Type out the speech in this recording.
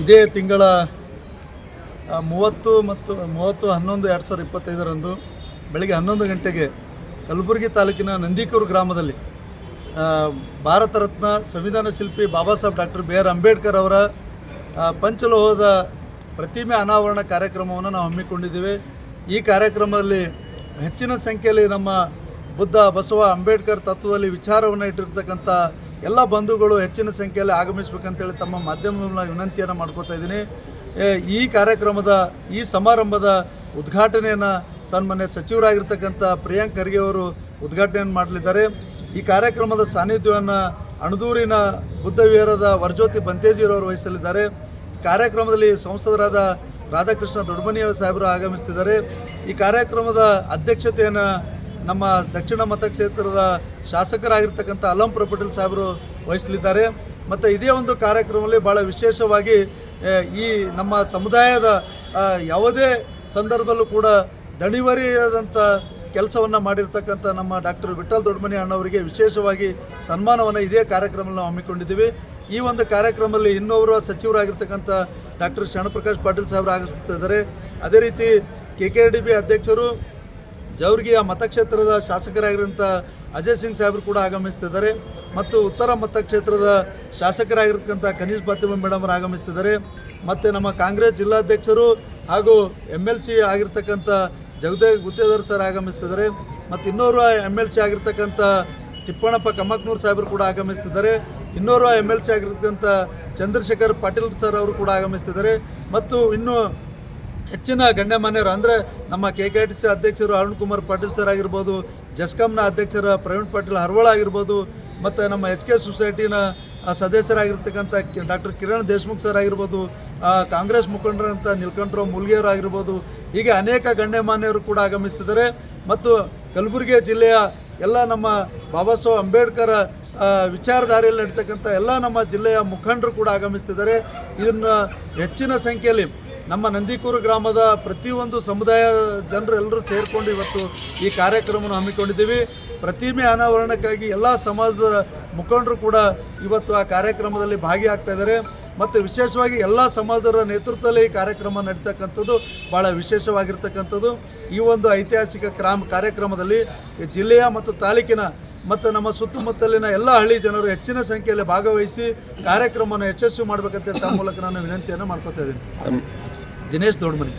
ಇದೇ ತಿಂಗಳ ಮೂವತ್ತು ಮತ್ತು, ಮೂವತ್ತು, ಹನ್ನೊಂದು, ಎರಡು ಸಾವಿರದ ಇಪ್ಪತ್ತೈದರಂದು ಬೆಳಗ್ಗೆ ಹನ್ನೊಂದು ಗಂಟೆಗೆ ಕಲಬುರಗಿ ತಾಲೂಕಿನ ನಂದಿಕೂರು ಗ್ರಾಮದಲ್ಲಿ ಭಾರತ ರತ್ನ ಸಂವಿಧಾನ ಶಿಲ್ಪಿ Baba Saheb doctor B R Ambedkar ಅವರ ಪಂಚಲೋಹದ ಪ್ರತಿಮೆ ಅನಾವರಣ ಕಾರ್ಯಕ್ರಮವನ್ನು ನಾವು ಹಮ್ಮಿಕೊಂಡಿದ್ದೇವೆ. ಈ ಕಾರ್ಯಕ್ರಮದಲ್ಲಿ ಹೆಚ್ಚಿನ ಸಂಖ್ಯೆಯಲ್ಲಿ ನಮ್ಮ ಬುದ್ಧ ಬಸವ ಅಂಬೇಡ್ಕರ್ ತತ್ವದಲ್ಲಿ ವಿಚಾರವನ್ನು ಇಟ್ಟಿರ್ತಕ್ಕಂಥ ಎಲ್ಲ ಬಂಧುಗಳು ಹೆಚ್ಚಿನ ಸಂಖ್ಯೆಯಲ್ಲಿ ಆಗಮಿಸಬೇಕಂತೇಳಿ ತಮ್ಮ ಮಾಧ್ಯಮದ ಮೂಲಕ ವಿನಂತಿಯನ್ನು ಮಾಡ್ಕೋತಾ ಇದ್ದೀನಿ. ಈ ಕಾರ್ಯಕ್ರಮದ, ಈ ಸಮಾರಂಭದ ಉದ್ಘಾಟನೆಯನ್ನು ಸನ್ಮಾನ್ಯ ಸಚಿವರಾಗಿರ್ತಕ್ಕಂಥ ಪ್ರಿಯಾಂಕ್ ಖರ್ಗೆ ಅವರು ಉದ್ಘಾಟನೆಯನ್ನು ಮಾಡಲಿದ್ದಾರೆ. ಈ ಕಾರ್ಯಕ್ರಮದ ಸಾನ್ನಿಧ್ಯವನ್ನು ಅಣದೂರಿನ ಬುದ್ಧ ವಿಹಾರದ ವರ್ಜ್ಯೋತಿ ಬಂತೇಜಿರವರು ವಹಿಸಲಿದ್ದಾರೆ. ಕಾರ್ಯಕ್ರಮದಲ್ಲಿ ಸಂಸದರಾದ ರಾಧಾಕೃಷ್ಣ ದೊಡ್ಡಮನಿ ಸಾಹೇಬರು ಆಗಮಿಸ್ತಿದ್ದಾರೆ. ಈ ಕಾರ್ಯಕ್ರಮದ ಅಧ್ಯಕ್ಷತೆಯನ್ನು ನಮ್ಮ ದಕ್ಷಿಣ ಮತಕ್ಷೇತ್ರದ ಶಾಸಕರಾಗಿರ್ತಕ್ಕಂಥ ಅಲಂಪುರ ಪಟೇಲ್ ಸಾಹೇಬರು ವಹಿಸಲಿದ್ದಾರೆ. ಮತ್ತು ಇದೇ ಒಂದು ಕಾರ್ಯಕ್ರಮದಲ್ಲಿ ಭಾಳ ವಿಶೇಷವಾಗಿ ಈ ನಮ್ಮ ಸಮುದಾಯದ ಯಾವುದೇ ಸಂದರ್ಭದಲ್ಲೂ ಕೂಡ ದಣಿವರಿಯಾದಂಥ ಕೆಲಸವನ್ನು ಮಾಡಿರ್ತಕ್ಕಂಥ ನಮ್ಮ ಡಾಕ್ಟರ್ ವಿಠಲ್ ದೊಡ್ಡಮನಿ ಅಣ್ಣವರಿಗೆ ವಿಶೇಷವಾಗಿ ಸನ್ಮಾನವನ್ನು ಇದೇ ಕಾರ್ಯಕ್ರಮದಲ್ಲಿ ನಾವು ಹಮ್ಮಿಕೊಂಡಿದ್ದೀವಿ. ಈ ಒಂದು ಕಾರ್ಯಕ್ರಮದಲ್ಲಿ ಇನ್ನೊಬ್ಬರು ಸಚಿವರಾಗಿರ್ತಕ್ಕಂಥ ಡಾಕ್ಟರ್ ಶರಣಪ್ರಕಾಶ್ ಪಾಟೀಲ್ ಸಾಹೇಬರು ಆಗಿಸ್ತಿದ್ದಾರೆ ಅದೇ ರೀತಿ ಕೆ ಕೆ ಡಿ ಬಿ ಅಧ್ಯಕ್ಷರು ಜವರ್ಗಿಯ ಮತಕ್ಷೇತ್ರದ ಶಾಸಕರಾಗಿರುವಂಥ ಅಜಯ್ ಸಿಂಗ್ ಸಾಹೇಬರು ಕೂಡ ಆಗಮಿಸ್ತಿದ್ದಾರೆ ಮತ್ತು ಉತ್ತರ ಮತಕ್ಷೇತ್ರದ ಶಾಸಕರಾಗಿರ್ತಕ್ಕಂಥ ಕನೀಶ್ ಫಾತಿಮಾ ಮೇಡಮ್ ಅವರು ಆಗಮಿಸ್ತಿದ್ದಾರೆ. ಮತ್ತು ನಮ್ಮ ಕಾಂಗ್ರೆಸ್ ಜಿಲ್ಲಾಧ್ಯಕ್ಷರು ಹಾಗೂ ಎಂ ಎಲ್ ಸಿ ಆಗಿರ್ತಕ್ಕಂಥ ಜಗದೇವ್ ಗುತ್ತೇದಾರ್ ಸರ್ ಆಗಮಿಸ್ತಿದ್ದಾರೆ. ಮತ್ತು ಇನ್ನೋರ್ವ ಎಂ ಎಲ್ ಸಿ ಆಗಿರ್ತಕ್ಕಂಥ ತಿಪ್ಪಣ್ಣಪ್ಪ ಕಮ್ಮಕ್ನೂರ್ ಸಾಹೇಬರು ಕೂಡ ಆಗಮಿಸ್ತಿದ್ದಾರೆ. ಇನ್ನೋರ್ವ ಎಂ ಎಲ್ ಸಿ ಆಗಿರ್ತಕ್ಕಂಥ ಚಂದ್ರಶೇಖರ್ ಪಾಟೀಲ್ ಸರ್ ಅವರು ಕೂಡ ಆಗಮಿಸ್ತಿದ್ದಾರೆ. ಮತ್ತು ಇನ್ನೂ ಹೆಚ್ಚಿನ ಗಣ್ಯಮಾನ್ಯರು ಅಂದರೆ ನಮ್ಮ ಕೆ ಕೆ ಟಿ ಸಿ ಅಧ್ಯಕ್ಷರು ಅರುಣ್ ಕುಮಾರ್ ಪಾಟೀಲ್ ಸರ್ ಆಗಿರ್ಬೋದು ಜಸ್ಕಾಂನ ಅಧ್ಯಕ್ಷರ ಪ್ರವೀಣ್ ಪಾಟೀಲ್ ಹರ್ವಳ ಆಗಿರ್ಬೋದು, ಮತ್ತು ನಮ್ಮ ಎಚ್ ಕೆ ಸೊಸೈಟಿನ ಸದಸ್ಯರಾಗಿರ್ತಕ್ಕಂಥ ಡಾಕ್ಟರ್ ಕಿರಣ್ ದೇಶ್ಮುಖ್ ಸರ್ ಆಗಿರ್ಬೋದು ಕಾಂಗ್ರೆಸ್ ಮುಖಂಡರಂಥ ನೀಲ್ಕಂಠರಾವ್ ಮುಲ್ಗೆಯವರು ಆಗಿರ್ಬೋದು, ಹೀಗೆ ಅನೇಕ ಗಣ್ಯಮಾನ್ಯರು ಕೂಡ ಆಗಮಿಸ್ತಿದ್ದಾರೆ. ಮತ್ತು ಕಲಬುರಗಿ ಜಿಲ್ಲೆಯ ಎಲ್ಲ ನಮ್ಮ ಬಾಬಾ ಸಾಹೇಬ್ ಅಂಬೇಡ್ಕರ್ ವಿಚಾರಧಾರೆಯಲ್ಲಿ ನಡೀತಕ್ಕಂಥ ಎಲ್ಲ ನಮ್ಮ ಜಿಲ್ಲೆಯ ಮುಖಂಡರು ಕೂಡ ಆಗಮಿಸ್ತಿದ್ದಾರೆ. ಇದನ್ನು ಹೆಚ್ಚಿನ ಸಂಖ್ಯೆಯಲ್ಲಿ ನಮ್ಮ ನಂದಿಕೂರು ಗ್ರಾಮದ ಪ್ರತಿಯೊಂದು ಸಮುದಾಯ ಜನರು ಎಲ್ಲರೂ ಸೇರಿಕೊಂಡು ಇವತ್ತು ಈ ಕಾರ್ಯಕ್ರಮವನ್ನು ಹಮ್ಮಿಕೊಂಡಿದ್ದೀವಿ. ಪ್ರತಿಮೆ ಅನಾವರಣಕ್ಕಾಗಿ ಎಲ್ಲ ಸಮಾಜದ ಮುಖಂಡರು ಕೂಡ ಇವತ್ತು ಆ ಕಾರ್ಯಕ್ರಮದಲ್ಲಿ ಭಾಗಿಯಾಗ್ತಾ ಇದ್ದಾರೆ. ಮತ್ತು ವಿಶೇಷವಾಗಿ ಎಲ್ಲ ಸಮಾಜದವರ ನೇತೃತ್ವದಲ್ಲಿ ಈ ಕಾರ್ಯಕ್ರಮ ನಡೀತಕ್ಕಂಥದ್ದು ಭಾಳ ವಿಶೇಷವಾಗಿರ್ತಕ್ಕಂಥದ್ದು. ಈ ಒಂದು ಐತಿಹಾಸಿಕ ಕ್ರಾಮ ಕಾರ್ಯಕ್ರಮದಲ್ಲಿ ಜಿಲ್ಲೆಯ ಮತ್ತು ತಾಲೂಕಿನ ಮತ್ತು ನಮ್ಮ ಸುತ್ತಮುತ್ತಲಿನ ಎಲ್ಲ ಹಳ್ಳಿ ಜನರು ಹೆಚ್ಚಿನ ಸಂಖ್ಯೆಯಲ್ಲಿ ಭಾಗವಹಿಸಿ ಕಾರ್ಯಕ್ರಮವನ್ನು ಯಶಸ್ವಿ ಮಾಡಬೇಕಂತ ಮೂಲಕ ನಾನು ವಿನಂತಿಯನ್ನು ಮಾಡ್ಕೊತಾ ಇದ್ದೀನಿ. ದಿನೇಶ್ ದೊಡ್ಡಮನಿ